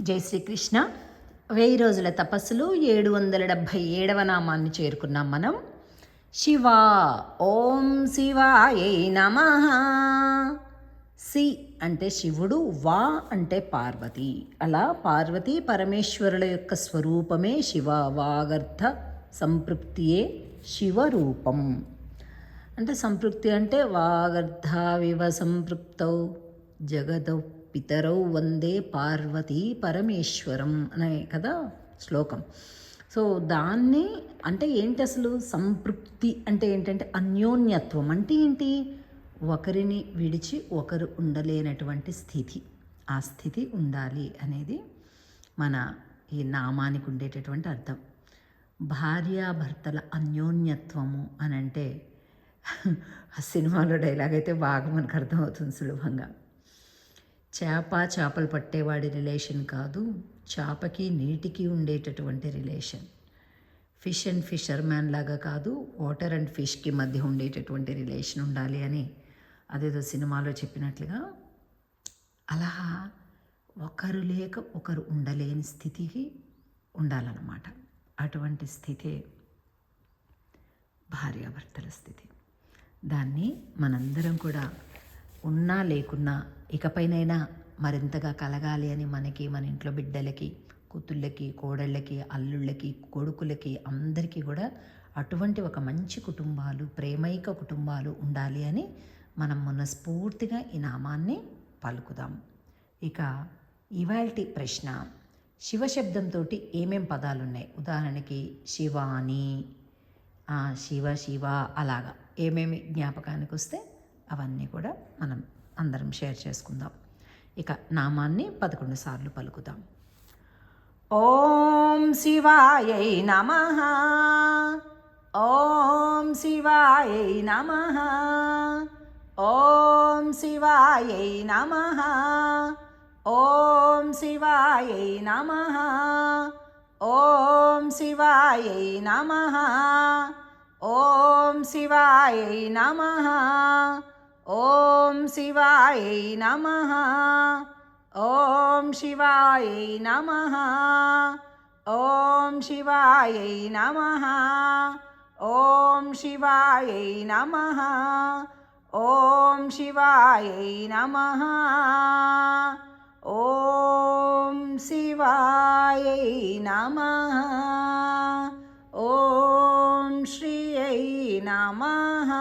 జై శ్రీకృష్ణ. వెయ్యి రోజుల తపస్సులు ఏడు వందల డెబ్భై ఏడవ నామాన్ని చేరుకున్నాం మనం. శివ ఓం శివాయ నమ. సి అంటే శివుడు వా అంటే పార్వతి. అలా పార్వతి పరమేశ్వరుల యొక్క స్వరూపమే శివ వాగర్థ సంపృప్తియే శివరూపం. అంటే సంపృప్తి అంటే వాగర్ధావివ సంపృప్తౌ జగదౌ పితరౌ వందే పార్వతీ పరమేశ్వరం అనే కదా శ్లోకం. సో దాన్ని అంటే ఏంటి అసలు? సంపృప్తి అంటే ఏంటంటే అన్యోన్యత్వం. అంటే ఏంటి? ఒకరిని విడిచి ఒకరు ఉండలేనటువంటి స్థితి. ఆ స్థితి ఉండాలి అనేది మన ఈ నామానికి ఉండేటటువంటి అర్థం. భార్యాభర్తల అన్యోన్యత్వము అని అంటే ఆ సినిమాలో డైలాగ్ అయితే బాగా మనకు అర్థమవుతుంది సులభంగా. చేప చేపలు పట్టేవాడి రిలేషన్ కాదు చేపకి నీటికి ఉండేటటువంటి relation fish and fisher man లాగా కాదు వాటర్ అండ్ ఫిష్కి మధ్య ఉండేటటువంటి రిలేషన్ ఉండాలి అని అదేదో సినిమాలో చెప్పినట్లుగా అలా ఒకరు లేక ఒకరు ఉండలేని స్థితికి ఉండాలన్నమాట. అటువంటి స్థితే భార్యాభర్తల స్థితి. దాన్ని మనందరం కూడా ఉన్నా లేకున్నా ఇకపైనైనా మరింతగా కలగాలి అని మనకి మన ఇంట్లో బిడ్డలకి కూతుళ్ళకి కోడళ్ళకి అల్లుళ్ళకి కొడుకులకి అందరికీ కూడా అటువంటి ఒక మంచి కుటుంబాలు ప్రేమైక కుటుంబాలు ఉండాలి అని మనం మనస్ఫూర్తిగా ఈ నామాన్ని పలుకుదాం. ఇక ఇవాల్టి ప్రశ్న శివశబ్దంతో ఏమేం పదాలు ఉన్నాయి ఉదాహరణకి శివాని శివ శివ అలాగా ఏమేమి జ్ఞాపకానికి వస్తే అవన్నీ కూడా మనం అందరం షేర్ చేసుకుందాం. ఇక నామాన్ని పదకొండు సార్లు పలుకుదాం. ఓం శివాయై నమ. ఓం శివాయై నమ. ఓం శివాయై నమ. ఓం శివాయై నమ. ఓం శివాయై నమ. ఓం శివాయై నమ. ఓం ॐ शिवाय नमः। ॐ शिवाय नमः। ॐ शिवाय नमः। ॐ शिवाय नमः। ॐ शिवाय नमः। ॐ शिवाय नमः। ॐ श्रियै नमः।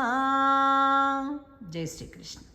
जय श्रीकृष्ण।